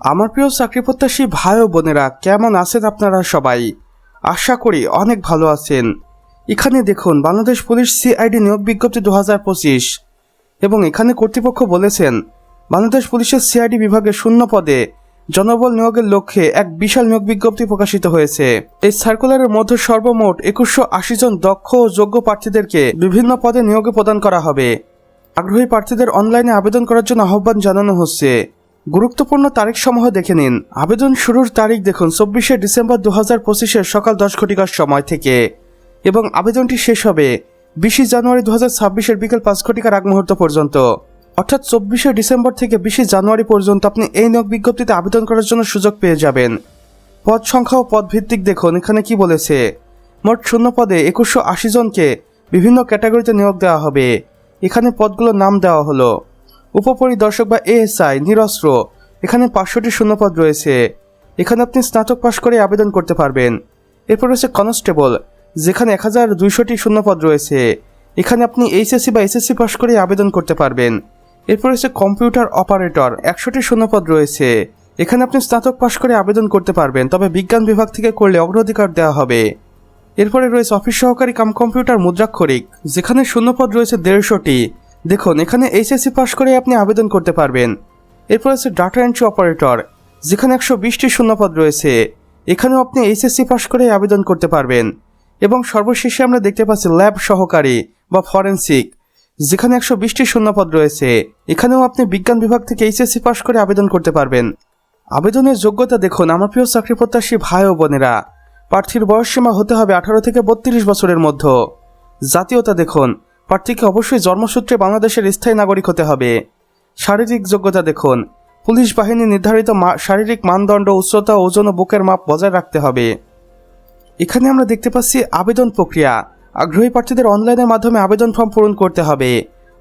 আমার প্রিয় চাকরি প্রত্যাশী ভাই ও বোনেরা, কেমন আছেন আপনারা সবাই? আশা করি অনেক ভালো আছেন। এখানে দেখুন, বাংলাদেশ পুলিশ সিআইডি নিয়োগ বিজ্ঞপ্তি দু হাজার পঁচিশ। এবং এখানে কর্তৃপক্ষ বলেছেন, বাংলাদেশ পুলিশের সিআইডি বিভাগে শূন্য পদে জনবল নিয়োগের লক্ষ্যে এক বিশাল নিয়োগ বিজ্ঞপ্তি প্রকাশিত হয়েছে। এই সার্কুলারের মধ্যে সর্বমোট একুশশো আশি জন দক্ষ ও যোগ্য প্রার্থীদেরকে বিভিন্ন পদে নিয়োগে প্রদান করা হবে। আগ্রহী প্রার্থীদের অনলাইনে আবেদন করার জন্য আহ্বান জানানো হচ্ছে। গুরুত্বপূর্ণ তারিখ সমূহ দেখে নিন। আবেদন শুরুর তারিখ দেখুন, চব্বিশে ডিসেম্বর দু হাজার পঁচিশের সকাল দশ ঘটিকার সময় থেকে। এবং আবেদনটি শেষ হবে বিশে জানুয়ারি দু হাজার ছাব্বিশের বিকেল পাঁচ ঘটিকার আগ মুহূর্ত পর্যন্ত। অর্থাৎ চব্বিশে ডিসেম্বর থেকে বিশে জানুয়ারি পর্যন্ত আপনি এই নিয়োগ বিজ্ঞপ্তিতে আবেদন করার জন্য সুযোগ পেয়ে যাবেন। পদ সংখ্যা ও পদ ভিত্তিক দেখুন, এখানে কি বলেছে? মোট শূন্য পদে একুশশো আশি জনকে বিভিন্ন ক্যাটাগরিতে নিয়োগ দেওয়া হবে। এখানে পদগুলোর নাম দেওয়া হলো। উপপরিদর্শক বা এএসআই নিরস্ত্র। এখানে পাঁচশোটি শূন্যপদ রয়েছে। এখানে আপনি স্নাতক পাশ করে আবেদন করতে পারবেন। এরপর রয়েছে কনস্টেবল, যেখানে এক হাজার দুইশোটি শূন্যপদ রয়েছে। এখানে আপনি এইচএসসি বা এসএসসি পাশ করে আবেদন করতে পারবেন। এরপর রয়েছে কম্পিউটার অপারেটর, একশোটি শূন্যপদ রয়েছে। এখানে আপনি স্নাতক পাশ করে আবেদন করতে পারবেন, তবে বিজ্ঞান বিভাগ থেকে করলে অগ্রাধিকার দেওয়া হবে। এরপরে রয়েছে অফিস সহকারী কাম কম্পিউটার মুদ্রাক্ষরিক, যেখানে শূন্যপদ রয়েছে দেড়শোটি। দেখুন, এখানে এইচএসসি পাশ করে আপনি আবেদন করতে পারবেন। এরপর আছে ডাটা এন্ট্রি অপারেটর যেখানে একশো বিশটি শূন্যপদ রয়েছে। এখানেও আপনি এইচএসসি পাশ করে আবেদন করতে পারবেন। এবং সর্বশেষে আমরা দেখতে পাচ্ছি ল্যাব সহকারী বা ফরেন্সিক যেখানে একশো বিশটি শূন্যপদ রয়েছে। এখানেও আপনি বিজ্ঞান বিভাগ থেকে এইচএসসি পাশ করে আবেদন করতে পারবেন। আবেদনের যোগ্যতা দেখুন, আমার প্রিয় চাকরি প্রত্যাশী ভাই ও বোনেরা, প্রার্থীর বয়সসীমা হতে হবে আঠারো থেকে বত্রিশ বছরের মধ্যে। জাতীয়তা দেখুন প্রার্থীকে অবশ্যই জন্মসূত্রে বাংলাদেশের স্থায়ী নাগরিক হতে হবে। শারীরিক যোগ্যতা দেখুন। পুলিশ বাহিনী নির্ধারিত শারীরিক মানদণ্ড, উচ্চতা, ওজন ও বুকের মাপ বজায় রাখতে হবে। এখানে আমরা দেখতে পাচ্ছি আবেদন প্রক্রিয়া। আগ্রহী প্রার্থীদের অনলাইনের মাধ্যমে আবেদন ফর্ম পূরণ করতে হবে।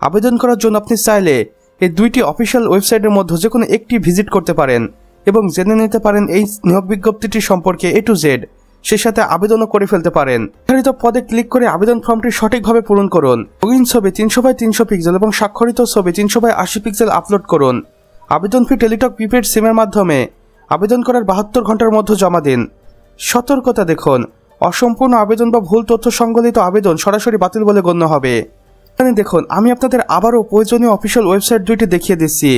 আবেদন করার জন্য আপনি চাইলে এই দুইটি অফিসিয়াল ওয়েবসাইটের মধ্যে যে কোনো একটি ভিজিট করতে পারেন এবং জেনে নিতে পারেন এই নিয়োগ বিজ্ঞপ্তিটি সম্পর্কে এ টু জেড সেই সাথে আবেদনও করে ফেলতে পারেন। নির্ধারিত পদে ক্লিক করে আবেদন ফর্মটি সঠিকভাবে পূরণ করুন। রঙিন ছবি তিনশো বাই তিনশো পিক্সেল এবং স্বাক্ষরিত ছবি তিনশো বাই আশি পিক্সেল আপলোড করুন। আবেদন ফি টেলিটক প্রিপেড সিমের মাধ্যমে আবেদন করার বাহাত্তর ঘণ্টার মধ্যে জমা দিন। সতর্কতা দেখুন, অসম্পূর্ণ আবেদন বা ভুল তথ্য সংবলিত আবেদন সরাসরি বাতিল বলে গণ্য হবে। এখানে দেখুন, আমি আপনাদের আবারও প্রয়োজনীয় অফিসিয়াল ওয়েবসাইট দুইটি দেখিয়ে দিচ্ছি।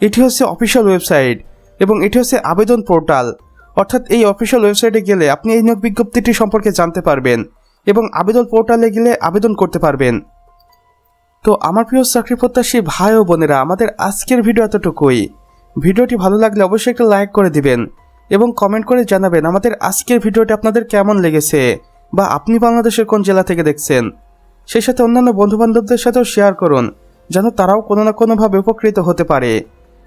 এটি হচ্ছে অফিসিয়াল ওয়েবসাইট এবং এটি হচ্ছে আবেদন পোর্টাল। অর্থাৎ এই অফিসিয়াল ওয়েবসাইটে গেলে আপনি এই নিয়োগ বিজ্ঞপ্তিটি সম্পর্কে জানতে পারবেন এবং আবেদন পোর্টালে গেলে আবেদন করতে পারবেন। তো আমার প্রিয় চাকরি প্রত্যাশী ভাই ও বোনেরা, আমাদের আজকের ভিডিও এতটুকুই। ভিডিওটি ভালো লাগলে অবশ্যই একটা লাইক করে দিবেন এবং কমেন্ট করে জানাবেন আমাদের আজকের ভিডিওটি আপনাদের কেমন লেগেছে বা আপনি বাংলাদেশের কোন জেলা থেকে দেখছেন। সেই সাথে অন্যান্য বন্ধুবান্ধবদের সাথেও শেয়ার করুন, যেন তারাও কোনো না কোনোভাবে উপকৃত হতে পারে।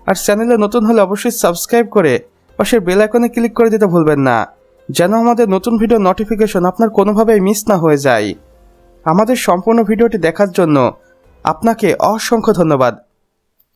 আর চ্যানেলে নতুন হলে অবশ্যই সাবস্ক্রাইব করে পাশের বেল আইকনে ক্লিক করে দিতে ভুলবেন না। যেন আমাদের নতুন ভিডিও নোটিফিকেশন আপনার কোনোভাবেই মিস না হয়ে যায়। আমাদের সম্পূর্ণ ভিডিওটি দেখার জন্য আপনাকে অসংখ্য ধন্যবাদ।